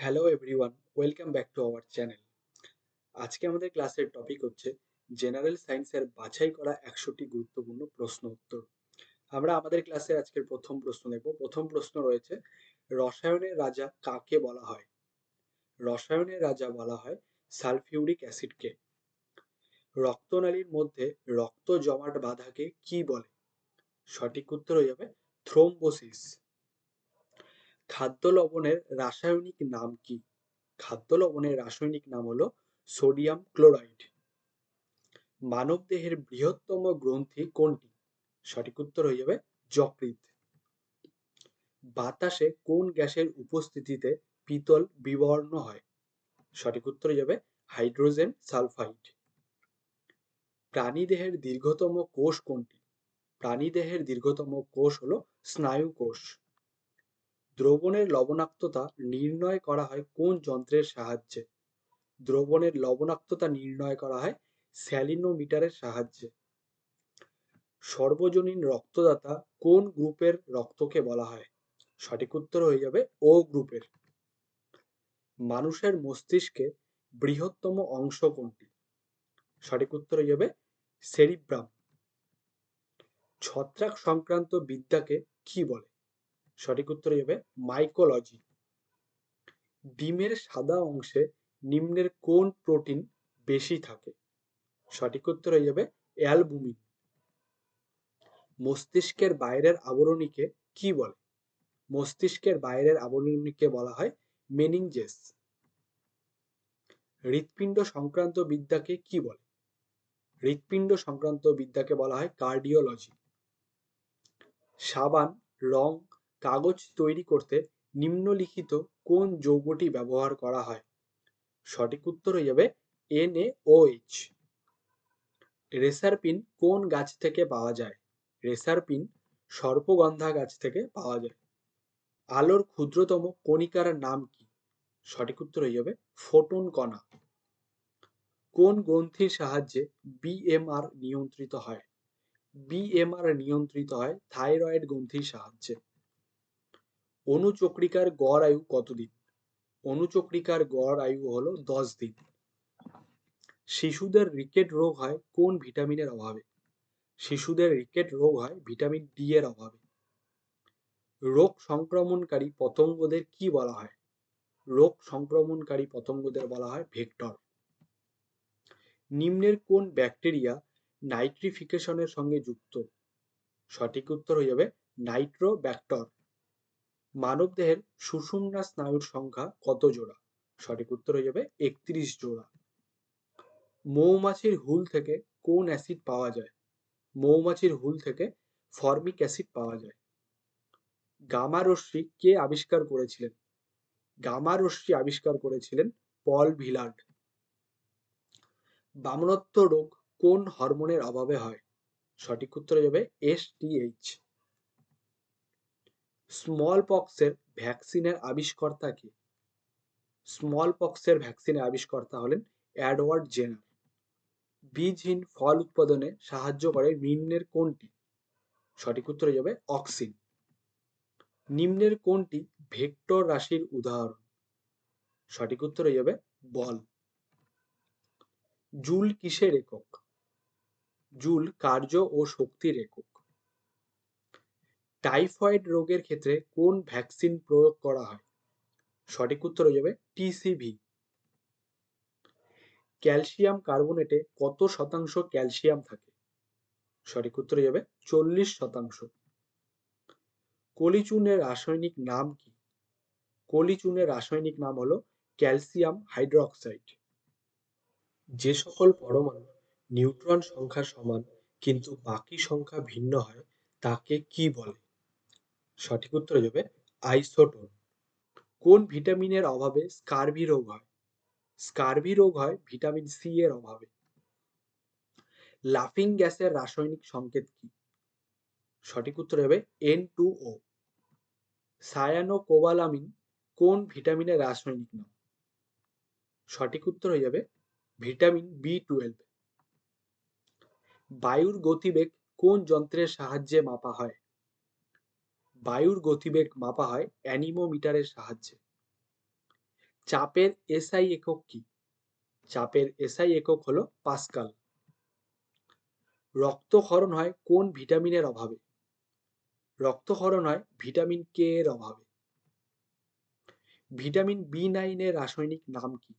Hello everyone welcome back to our channel আজকে আমাদের ক্লাসের টপিক হচ্ছে জেনারেল সায়েন্সের বাছাই করা একশোটি গুরুত্বপূর্ণ প্রশ্ন উত্তর। আমরা আমাদের ক্লাসে আজকের প্রথম প্রশ্ন দেখব। প্রথম প্রশ্ন রয়েছে, রসায়নের রাজা কাকে বলা হয়? রসায়নের রাজা বলা হয় সালফিউরিক অ্যাসিডকে। রক্তনালীর মধ্যে রক্ত জমাট বাঁধাকে কি বলে? সঠিক উত্তর হয়ে যাবে থ্রোম্বোসিস। খাদ্য লবণের রাসায়নিক নাম কি? খাদ্য লবণের রাসায়নিক নাম হলো সোডিয়াম ক্লোরাইড। মানবদেহের বৃহত্তম গ্রন্থি কোনটি? সঠিক উত্তর হয়ে যাবে যকৃৎ। বাতাসে কোন গ্যাসের উপস্থিতিতে পিতল বিবর্ণ হয়? সঠিক উত্তর হয়ে যাবে হাইড্রোজেন সালফাইড। প্রাণীদেহের দীর্ঘতম কোষ কোনটি? প্রাণীদেহের দীর্ঘতম কোষ হলো স্নায়ু কোষ দ্রবণের লবণাক্ততা নির্ণয় করা হয় কোন যন্ত্রের সাহায্যে? দ্রবণের লবণাক্ততা নির্ণয় করা হয় স্যালিনোমিটারের সাহায্যে। সর্বজনীন রক্তদাতা কোন গ্রুপের রক্তকে বলা হয়? সঠিক উত্তর হয়ে যাবে ও গ্রুপের। মানুষের মস্তিষ্কে বৃহত্তম অংশ কোনটি? সঠিক উত্তর হয়ে যাবে সেরিব্রাম। ছত্রাক সংক্রান্ত বিদ্যাকে কি বলে? সঠিক উত্তর হবে মাইকোলজি ডিমের সাদা অংশে নিম্নের কোন প্রোটিন বেশি থাকে? সঠিক উত্তর হয়ে যাবে অ্যালবুমিন মস্তিষ্কের বাইরের আবরণীকে কি বলে? মস্তিষ্কের বাইরের আবরণীকে বলা হয় মেনিংজেস হৃৎপিণ্ড সংক্রান্ত বিদ্যাকে কি বলে? হৃৎপিণ্ড সংক্রান্ত বিদ্যাকে বলা হয় কার্ডিওলজি সাবান, রং কাগজ তৈরি করতে নিম্নলিখিত কোন যৌগটি ব্যবহার করা হয়? সঠিক উত্তর হয়ে যাবে NaOH রেসারপিন কোন গাছ থেকে পাওয়া যায়? রেসারপিন সর্পগন্ধা গাছ থেকে পাওয়া যায়। আলোর ক্ষুদ্রতম কণিকার নাম কি? সঠিক উত্তর হয়ে যাবে ফোটন কণা। কোন গ্রন্থির সাহায্যে বিএমআর নিয়ন্ত্রিত হয়? বিএমআর নিয়ন্ত্রিত হয় থাইরয়েড গ্রন্থির সাহায্যে। অনুচক্রিকার গড় আয়ু কতদিন অনুচক্রিকার গড় আয়ু হলো দশ দিন। শিশুদের রিকেট রোগ হয় কোন ভিটামিনের অভাবে? শিশুদের রিকেট রোগ হয় ভিটামিন ডি এর অভাবে। রোগ সংক্রমণকারী পতঙ্গদের কি বলা হয়? রোগ সংক্রমণকারী পতঙ্গদের বলা হয় ভেক্টর। নিম্নের কোন ব্যাকটেরিয়া নাইট্রিফিকেশনের সঙ্গে যুক্ত? সঠিক উত্তর হয়ে যাবে নাইট্রো ব্যাক্টর মানবদেহের সুষুম্না স্নায়ুর সংখ্যা কত জোড়া? সঠিক উত্তর হয়ে যাবে একত্রিশ জোড়া। মৌমাছির হুল থেকে কোন অ্যাসিড পাওয়া যায়? মৌমাছির হুল থেকে ফর্মিক অ্যাসিড পাওয়া যায়। গামা রশ্মি কে আবিষ্কার করেছিলেন? গামা রশ্মি আবিষ্কার করেছিলেন পল ভিলার্ড। বামনত্ব রোগ কোন হরমোনের অভাবে হয়? সঠিক উত্তর হয়ে যাবে এস টি এইচ। স্মল পক্সের ভ্যাকসিনের আবিষ্কর্তা কে স্মল পক্সের ভ্যাকসিনের আবিষ্কর্তা হলেন অ্যাডওয়ার্ড জেনার। বীজহীন ফল উৎপাদনে সাহায্য করে নিম্নের কোনটি? সঠিক উত্তর হয়ে যাবে অক্সিন। নিম্নের কোনটি ভেক্টর রাশির উদাহরণ? সঠিক উত্তর হয়ে যাবে বল। জুল কিসের একক? জুল কার্য ও শক্তির একক। টাইফয়েড রোগের ক্ষেত্রে কোন ভ্যাকসিন প্রয়োগ করা হয়? সঠিক উত্তর হয়ে যাবে টিসিভি ক্যালসিয়াম কার্বনেটে কত শতাংশ ক্যালসিয়াম থাকে? সঠিক উত্তর হয়ে যাবে চল্লিশ শতাংশ। কলিচুনের রাসায়নিক নাম কি? কলিচুনের রাসায়নিক নাম হলো ক্যালসিয়াম হাইড্রোক্সাইড। যে সকল পরমাণু নিউট্রন সংখ্যা সমান, কিন্তু বাকি সংখ্যা ভিন্ন হয়, তাকে কি বলে? সঠিক উত্তর হয়ে যাবে আইসোটোন কোন ভিটামিনের অভাবে স্কারভি রোগ হয়? স্কারভি রোগ হয় ভিটামিন সি এর অভাবে। লাফিং গ্যাসের রাসায়নিক সংকেত কি? সঠিক উত্তর হবে N two O cyanocobalamin কোন ভিটামিনের রাসায়নিক নাম? সঠিক উত্তর হয়ে যাবে ভিটামিন বি টুয়েলভ বায়ুর গতিবেগ কোন যন্ত্রের সাহায্যে মাপা হয়? বায়ুর গতিবেগ মাপা হয় অ্যানিমোমিটারের সাহায্যে। চাপের এসআই একক কি? চাপের এসআই একক হলো পাস্কাল। রক্তক্ষরণ হয় কোন ভিটামিনের অভাবে? রক্তক্ষরণ হয় ভিটামিন কে এর অভাবে। ভিটামিন বি নাইনের রাসায়নিক নাম কি?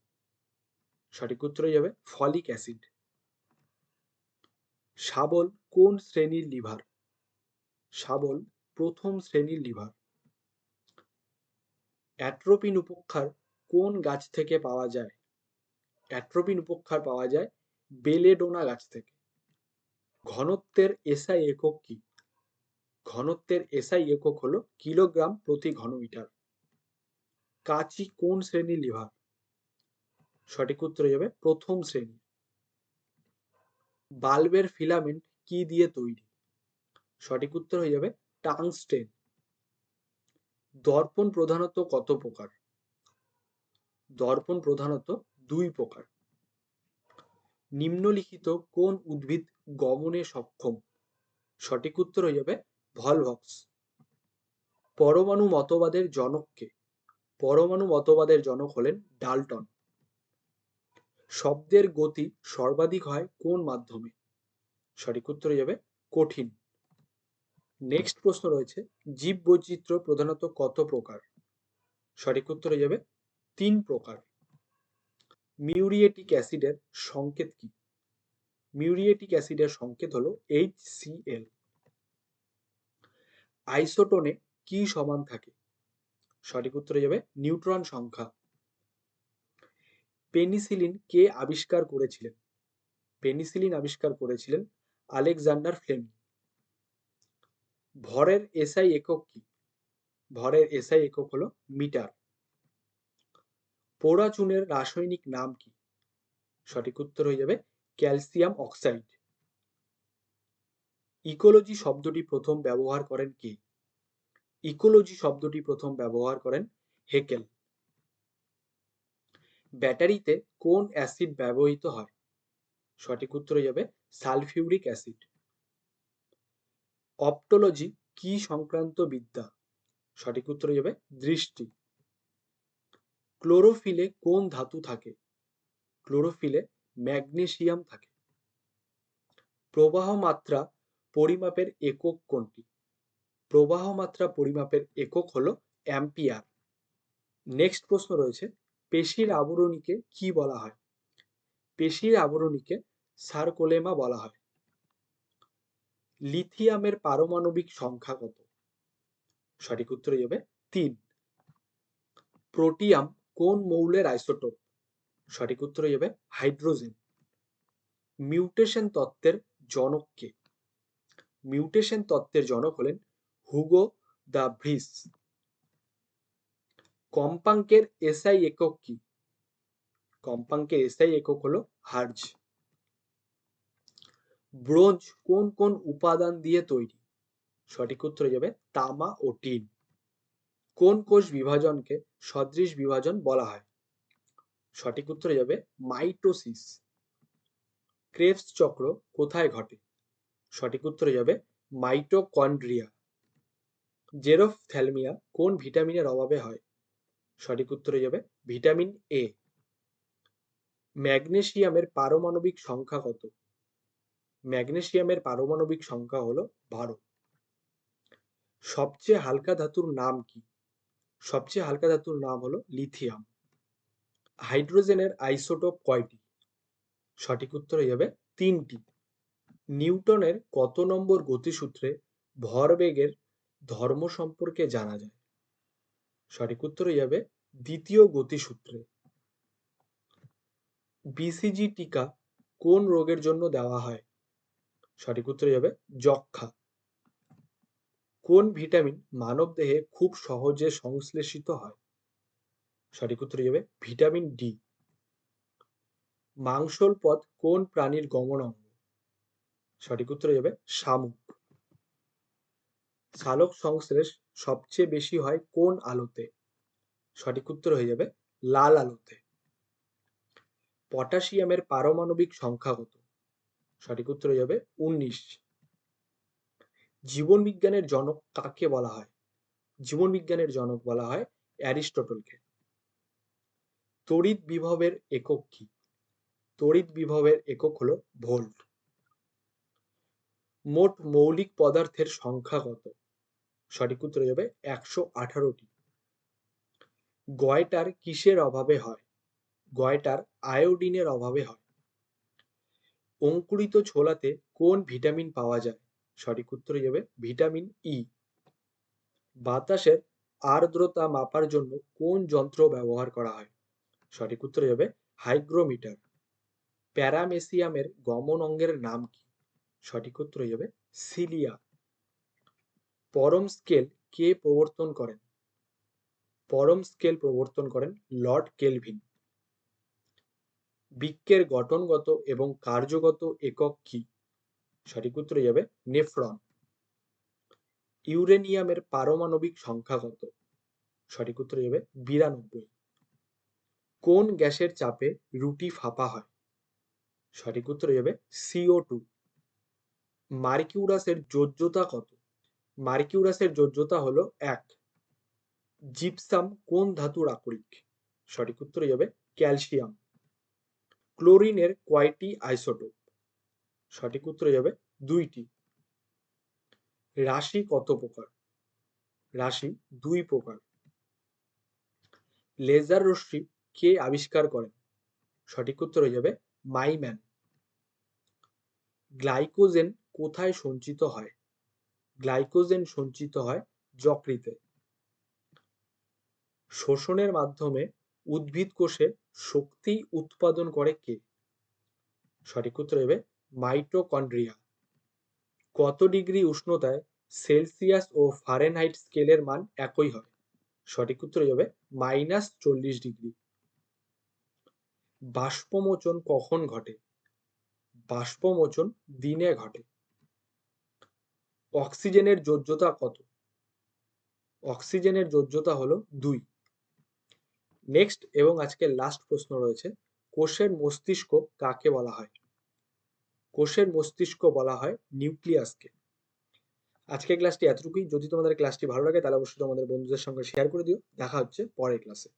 সঠিক উত্তর যাবে ফলিক অ্যাসিড। শাবল কোন শ্রেণির লিভার? শাবল প্রথম শ্রেণির লিভার। অ্যাট্রোপিন উপক্ষার কোন গাছ থেকে পাওয়া যায়? অ্যাট্রোপিন উপক্ষার পাওয়া যায় বেলেডোনা গাছ থেকে। ঘনত্বের এসআই একক কি? ঘনত্বের এসআই একক হলো কিলোগ্রাম প্রতি ঘনমিটার। কাচি কোন শ্রেণির লিভার? সঠিক উত্তর যাবে প্রথম শ্রেণি। বাল্বের ফিলামেন্ট কি দিয়ে তৈরি? সঠিক উত্তর হয়ে যাবে টাংস্টেন দর্পণ প্রধানত কত প্রকার? দর্পণ প্রধানত দুই প্রকার। নিম্নলিখিত কোন উদ্ভিদ গমনে সক্ষম? সঠিক উত্তর হয়ে যাবে ভলভক্স। পরমাণু মতবাদের জনককে। পরমাণু মতবাদের জনক হলেন ডালটন। শব্দের গতি সর্বাধিক হয় কোন মাধ্যমে? সঠিক উত্তর হয়ে যাবে কঠিন। নেক্সট প্রশ্ন রয়েছে, জীব বৈচিত্র্য প্রধানত কত প্রকার? সঠিক উত্তর হয়ে যাবে, তিন প্রকার। মিউরিয়েটিক অ্যাসিডের সংকেত কি? মিউরিয়েটিক অ্যাসিডের সংকেত হলো এইচ সিএল আইসোটোনে কি সমান থাকে? সঠিক উত্তরে যাবে, নিউট্রন সংখ্যা। পেনিসিলিন কে আবিষ্কার করেছিলেন? পেনিসিলিন আবিষ্কার করেছিলেন আলেকজান্ডার ফ্লেমিং। ভরের এসআই একক কি? ভরের এসআই একক হলো মিটার। পোড়া চুনের রাসায়নিক নাম কি? সঠিক উত্তর হয়ে যাবে ক্যালসিয়াম অক্সাইড। ইকোলজি শব্দটি প্রথম ব্যবহার করেন কে? ইকোলজি শব্দটি প্রথম ব্যবহার করেন হেকেল। ব্যাটারিতে কোন অ্যাসিড ব্যবহৃত হয়? সঠিক উত্তর হয়ে যাবে সালফিউরিক অ্যাসিড। অপটোলজি কি সংক্রান্ত বিদ্যা? সঠিক উত্তর হয়ে যাবে দৃষ্টি। ক্লোরোফিলে কোন ধাতু থাকে? ক্লোরোফিলে ম্যাগনেসিয়াম থাকে। প্রবাহ মাত্রা পরিমাপের একক কোনটি? প্রবাহ মাত্রা পরিমাপের একক হলো অ্যাম্পিয়ার নেক্সট প্রশ্ন রয়েছে, পেশির আবরণীকে কি বলা হয়? পেশির আবরণীকে সার্কোলেমা বলা হয়। লিথিয়ামের পারমাণবিক সংখ্যা কত? সঠিক উত্তর যাবে তিন। প্রোটিয়াম কোন মৌলের আইসোটোপ? সঠিক উত্তর যাবে হাইড্রোজেন। মিউটেশন তত্ত্বের জনক কে? মিউটেশন তত্ত্বের জনক হলেন হুগো দা ভ্রিস কম্পাঙ্কের এসআই একক কি? কম্পাঙ্কের এসআই একক হলো হার্জ। ব্রোঞ্জ কোন কোন উপাদান দিয়ে তৈরি? সঠিক উত্তর যাবে তামা ও টিন। কোন কোষ বিভাজনকে সদৃশ বিভাজন বলা হয়? সঠিক উত্তরে যাবে মাইটোসিস। ক্রেভস চক্র কোথায় ঘটে? সঠিক উত্তরে যাবে মাইটোকন্ড্রিয়া। জেরোফথ্যালমিয়া কোন ভিটামিনের অভাবে হয়? সঠিক উত্তরে যাবে ভিটামিন এ। ম্যাগনেসিয়ামের পারমাণবিক সংখ্যা কত? ম্যাগনেসিয়ামের পারমাণবিক সংখ্যা হলো বারো। সবচেয়ে হালকা ধাতুর নাম কি? সবচেয়ে হালকা ধাতুর নাম হলো লিথিয়াম। হাইড্রোজেনের আইসোটোপ কয়টি? সঠিক উত্তর হয়ে যাবে তিনটি। নিউটনের কত নম্বর গতিসূত্রে ভরবেগের ধর্ম সম্পর্কে জানা যায়? সঠিক উত্তর হয়ে যাবে দ্বিতীয় গতিসূত্রে। বিসিজি টিকা কোন রোগের জন্য দেওয়া হয়? সঠিক উত্তর যাবে যক্ষা কোন ভিটামিন মানব দেহে খুব সহজে সংশ্লেষিত হয়? সঠিক উত্তর যাবে ভিটামিন ডি। মাংসল পথ কোন প্রাণীর গমন অঙ্গ? সঠিক উত্তর যাবে শামুক। সালোক সংশ্লেষ সবচেয়ে বেশি হয় কোন আলোতে? সঠিক উত্তর হয়ে যাবে লাল আলোতে। পটাশিয়ামের পারমাণবিক সংখ্যা কত? সঠিক উত্তর হয়ে যাবে উনিশ। জীবন বিজ্ঞানের জনক কাকে বলা হয়? জীবন বিজ্ঞানের জনক বলা হয় অ্যারিস্টটলকে। তড়িৎ বিভবের একক কি? তড়িৎ বিভবের একক হলো ভোল্ট। মোট মৌলিক পদার্থের সংখ্যা কত? সঠিক উত্তর যাবে একশো আঠারোটি। গয়টার কিসের অভাবে হয়? গয়টার আয়োডিনের অভাবে হয়। অঙ্কুরিত ছোলাতে কোন ভিটামিন পাওয়া যায়? সঠিক উত্তর যাবে ভিটামিন ই বাতাসের আর্দ্রতা মাপার জন্য কোন যন্ত্র ব্যবহার করা হয়? সঠিক উত্তর যাবে হাইগ্রোমিটার। প্যারামেসিয়ামের গমন অঙ্গের নাম কি? সঠিক উত্তর যাবে সিলিয়া। পরম স্কেল কে প্রবর্তন করেন? পরম স্কেল প্রবর্তন করেন লর্ড কেলভিন। বৃক্কের গঠনগত এবং কার্যগত একক কি? সঠিক উত্তর যাবে নেফ্রন। ইউরেনিয়ামের পারমাণবিক সংখ্যা কত? সঠিক উত্তর যাবে বিরানব্বই। কোন গ্যাসের চাপে রুটি ফাঁপা হয়? সঠিক উত্তর যাবে সিও টু মার্কিউরাসের যোজ্যতা কত? মার্কিউরাসের যোজ্যতা হলো এক। জিপসাম কোন ধাতুর আকরিক? সঠিক উত্তর যাবে ক্যালসিয়াম। ক্লোরিনের কয়টি আইসোটোপ? সঠিক উত্তর যাবে দুইটি। রাশি কত প্রকার? রাশি দুই প্রকার। লেজার রশ্মি কে আবিষ্কার করেন সঠিক উত্তর হয়ে যাবে মাইম্যান। গ্লাইকোজেন কোথায় সঞ্চিত হয়? গ্লাইকোজেন সঞ্চিত হয় যকৃতে। শোষণের মাধ্যমে উদ্ভিদ কোষে শক্তি উৎপাদন করে কে? সঠিক উত্তর হবে মাইটোকন্ড্রিয়া। কত ডিগ্রি উষ্ণতায় সেলসিয়াস ও ফারেনহাইট স্কেলের মান একই হয় সঠিক উত্তর হবে মাইনাস চল্লিশ ডিগ্রি। বাষ্পমোচন কখন ঘটে? বাষ্পমোচন দিনে ঘটে। অক্সিজেনের যোজ্যতা কত? অক্সিজেনের যোজ্যতা হলো দুই। নেক্সট এবং আজকে লাস্ট প্রশ্ন রয়েছে, কোষের মস্তিষ্ক কাকে বলা হয়? কোষের মস্তিষ্ক বলা হয় নিউক্লিয়াসকে। আজকের ক্লাসটি এতটুকুই। যদি তোমাদের ক্লাসটি ভালো লাগে, তাহলে অবশ্যই তোমাদের বন্ধুদের সঙ্গে শেয়ার করে দিও। দেখা হচ্ছে পরের ক্লাসে